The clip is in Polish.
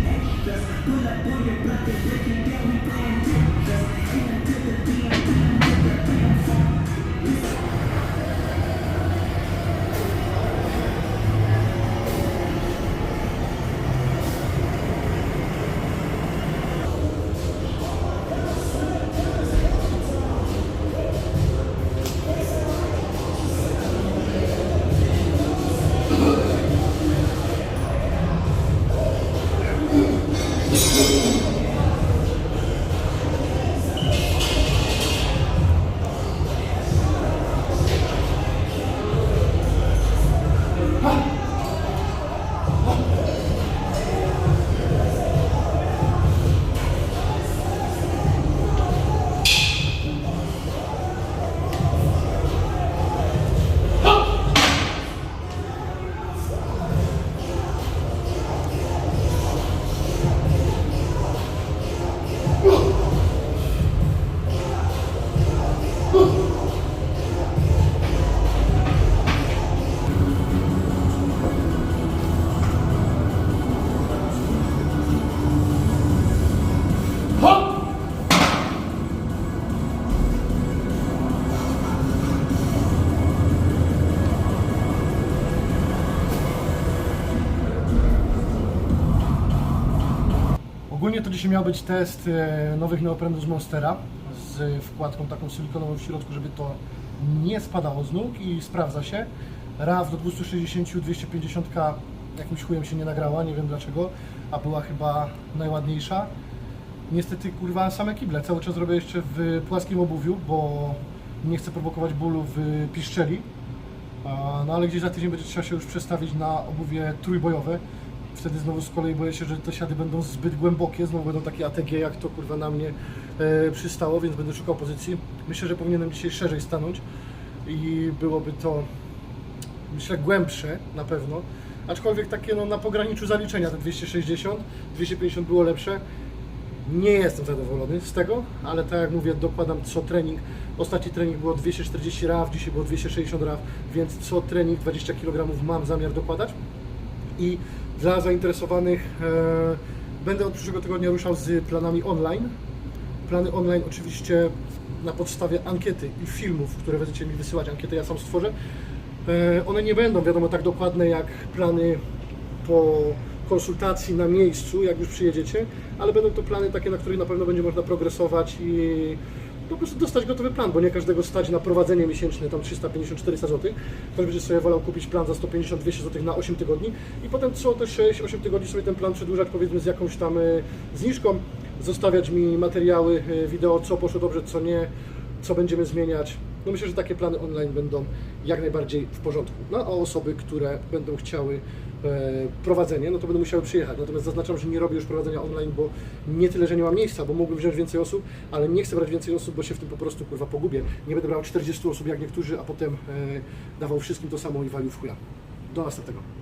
Just pull up on your block and break it down. To dzisiaj miał być test e, nowych neoprenów z Monstera z wkładką taką silikonową w środku, żeby to nie spadało z nóg i sprawdza się. RAW do 260, 250 jakimś chujem się nie nagrała, nie wiem dlaczego, a była chyba najładniejsza. Niestety kurwa same kible, cały czas robię jeszcze w płaskim obuwiu, bo nie chcę prowokować bólu w piszczeli. No ale gdzieś za tydzień będzie trzeba się już przestawić na obuwie trójbojowe. Wtedy znowu z kolei boję się, że te siady będą zbyt głębokie, znowu będą takie ATG, jak to kurwa na mnie e, przystało, więc będę szukał pozycji. Myślę, że powinienem dzisiaj szerzej stanąć i byłoby to, myślę, głębsze na pewno. Aczkolwiek takie no, na pograniczu zaliczenia, te 260, 250 było lepsze. Nie jestem zadowolony z tego, ale tak jak mówię, dokładam co trening. Ostatni trening było 240 RAW, dzisiaj było 260 RAW, więc co trening 20 kg mam zamiar dokładać. I dla zainteresowanych e, będę od przyszłego tygodnia ruszał z planami online. Plany online oczywiście na podstawie ankiety i filmów, które będziecie mi wysyłać. Ankietę ja sam stworzę. E, one nie będą wiadomo tak dokładne jak plany po konsultacji na miejscu, jak już przyjedziecie, ale będą to plany takie, na których na pewno będzie można progresować i po prostu dostać gotowy plan, bo nie każdego stać na prowadzenie miesięczne, tam 350-400 zł. Ktoś będzie sobie wolał kupić plan za 150-200 zł na 8 tygodni i potem co te 6-8 tygodni sobie ten plan przedłużać powiedzmy z jakąś tam e, zniżką, zostawiać mi materiały, e, wideo, co poszło dobrze, co nie, co będziemy zmieniać. No myślę, że takie plany online będą jak najbardziej w porządku. No a osoby, które będą chciały e, prowadzenie, no to będą musiały przyjechać. Natomiast zaznaczam, że nie robię już prowadzenia online, bo nie tyle, że nie mam miejsca, bo mógłbym wziąć więcej osób, ale nie chcę brać więcej osób, bo się w tym po prostu kurwa pogubię. Nie będę brał 40 osób jak niektórzy, a potem e, dawał wszystkim to samo i walił w chuja. Do następnego.